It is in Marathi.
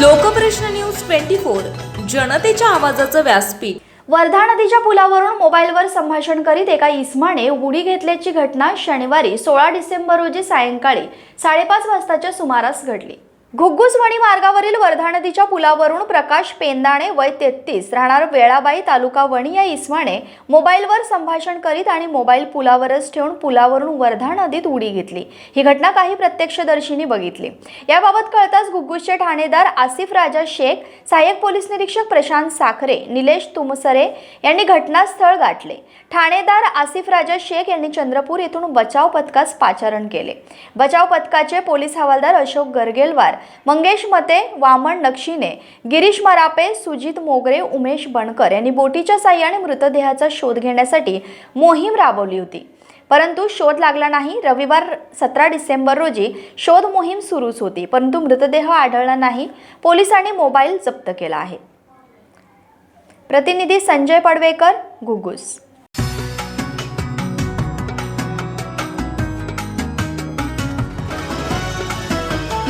लोकप्रश्न न्यूज ट्वेंटी फोर जनतेच्या आवाजाचं व्यासपीठ. वर्धा नदीच्या पुलावरून मोबाईलवर संभाषण करीत एका इस्माने उडी घेतल्याची घटना शनिवारी सोळा डिसेंबर रोजी सायंकाळी साडेपाच वाजताच्या सुमारास घडली. घुग्गुसवणी मार्गावरील वर्धा नदीच्या पुलावरून प्रकाश पेंदाणे वय तेहतीस राहणार वेळाबाई तालुका वणी या इस्माने मोबाईलवर संभाषण करीत आणि मोबाईल पुलावरच ठेवून पुलावरून वर्धा नदीत उडी घेतली. ही घटना काही प्रत्यक्षदर्शींनी बघितली. याबाबत कळताच घुग्गुसचे ठाणेदार आसिफ राजा शेख सहाय्यक पोलीस निरीक्षक प्रशांत साखरे निलेश तुमसरे यांनी घटनास्थळ गाठले. ठाणेदार आसिफ राजा शेख यांनी चंद्रपूर येथून बचाव पथकास पाचारण केले. बचाव पथकाचे पोलीस हवालदार अशोक गरगेलवार मंगेश मते वामन नक्षीने गिरीश मरापे सुजित मोगरे उमेश बणकर यांनी बोटीच्या साह्याने मृतदेहाचा शोध घेण्यासाठी मोहीम राबवली होती. परंतु शोध लागला नाही. रविवार सतरा डिसेंबर रोजी शोध मोहीम सुरूच होती परंतु मृतदेह आढळला नाही. पोलिसांनी मोबाईल जप्त केला आहे. प्रतिनिधी Sanjay Padwekar Ghugus